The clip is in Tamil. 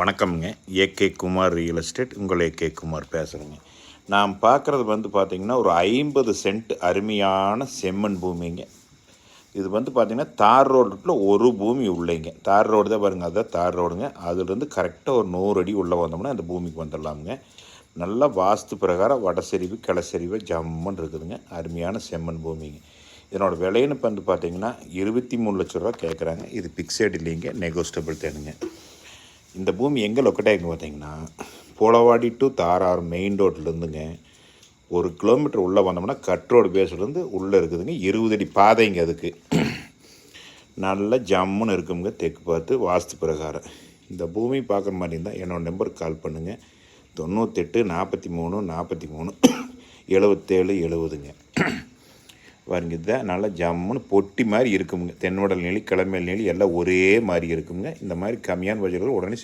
வணக்கம்ங்க. AK Kumar real estate. உங்கள் ஏகே குமார் பேசுகிறேங்க நான் பார்க்குறது வந்து பார்த்திங்கன்னா ஒரு ஐம்பது சென்ட் அருமையான செம்மண் பூமிங்க. இது வந்து பார்த்திங்கன்னா தார் ரோட்டில் ஒரு பூமி உள்ளேங்க. தார் ரோடு தான் பாருங்கள் அதுதான் தார் ரோடுங்க. அதுலேருந்து கரெக்டாக ஒரு நூறு அடி உள்ளே வந்தோம்னா அந்த பூமிக்கு வந்துடலாமுங்க. நல்லா வாஸ்து பிரகாரம் வடசெறிவு கிளசெறிவு ஜம்முன்னு இருக்குதுங்க. அருமையான செம்மண் பூமிங்க. இதனோட விலைன்னு வந்து பார்த்தீங்கன்னா இருபத்தி மூணு லட்ச ரூபா கேட்குறாங்க இது பிக்ஸட் இல்லைங்க நெகோஸ்டபிள் தேனுங்க. இந்த பூமி எங்கே லொக்கேட் ஆகிருக்கு பார்த்தீங்கன்னா போலவாடி டு தாரார் மெயின் ரோட்லேருந்துங்க ஒரு கிலோமீட்டர் உள்ளே வந்தோம்னா கட் ரோடு பேஸ்லேருந்து உள்ளே இருக்குதுங்க. இருபது அடி பாதைங்க அதுக்கு. நல்ல ஜம்முன்னு இருக்குங்க தெற்கு பார்த்து வாஸ்து பிரகாரம். இந்த பூமி பார்க்குற மாதிரி இருந்தால் என்னோடய நம்பருக்கு கால் பண்ணுங்கள் தொண்ணூத்தெட்டு நாற்பத்தி மூணு நாற்பத்தி மூணு எழுபத்தேழு எழுபதுங்க பாருங்க இதுதான் நல்லா ஜம்முன்னு பொட்டி மாதிரி இருக்குங்க. தென்னோடல் நீளி கிளமேல் நீளி எல்லாம் ஒரே மாதிரி இருக்குங்க. இந்த மாதிரி கம்மியான பட்ஜெட்டில் உடனே